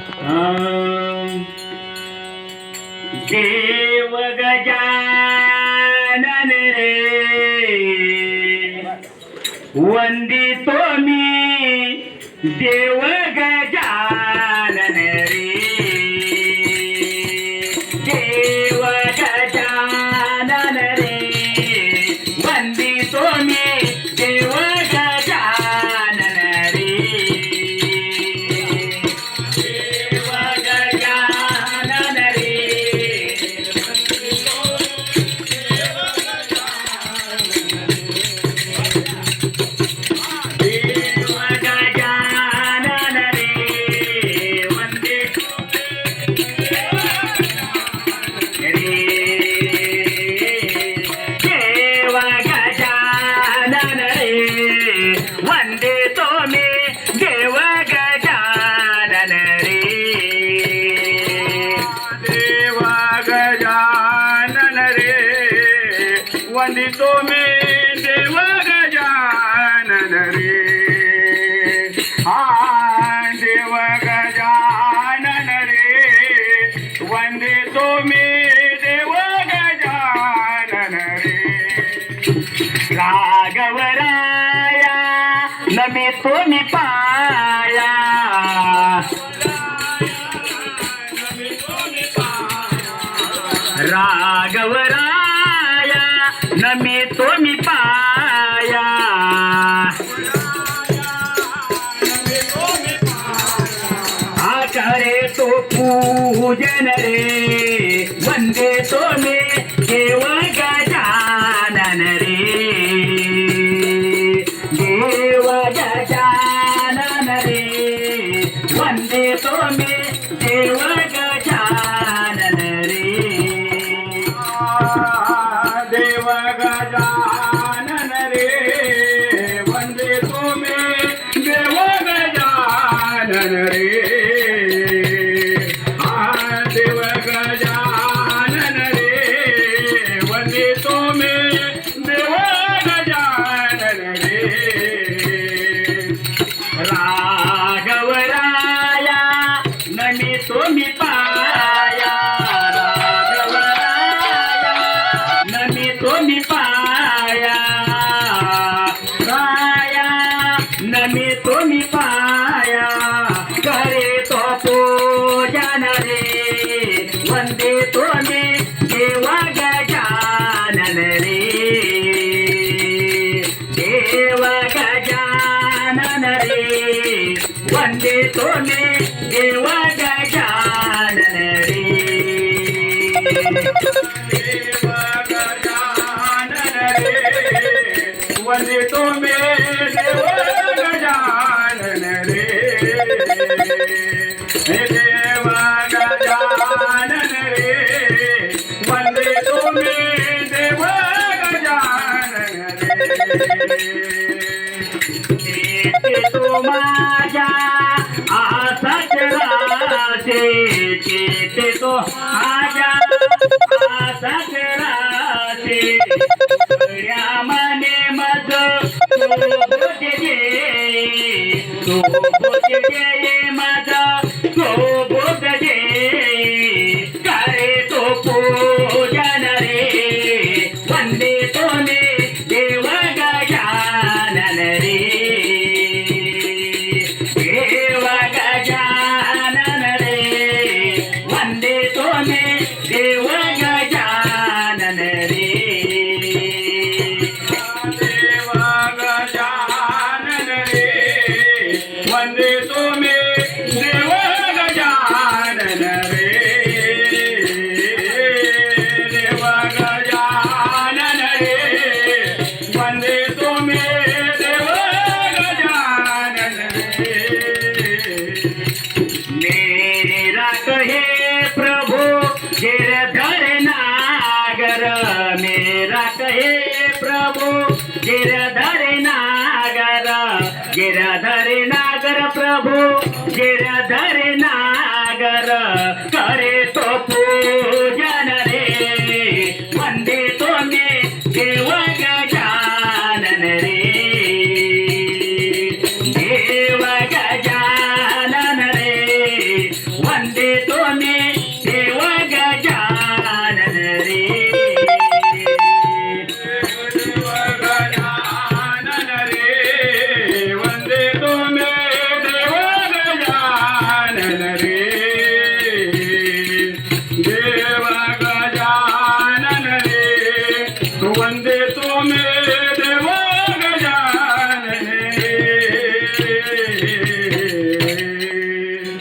अं, देव गजानन रे वंदितो मी वंदितो मे देव गजानन रे. हा देव गजानन रे. वंदितो मे देव गजानन रे. राघवराया नमी तुम्ही पाया. राघवराया मी तुम्ही पाया. आचारे तो पूजन रे. गजानन रे हा देव गजानन रे वंदे तुमे देव गजानन रे वंदे तुम्ही देवा गजानन रे देव गजानन रे वंदे तुम्ही देव माझ्या आसाच राहते येते तो माझ्या आसाच राहते मने मज तो बोटे गे तो ಗಿರಧರಿ ನಾಗರ ಗಿರಧರಿ ನಾಗರ ಪ್ರಭು ಗಿರಧರಿ ನಾಗರ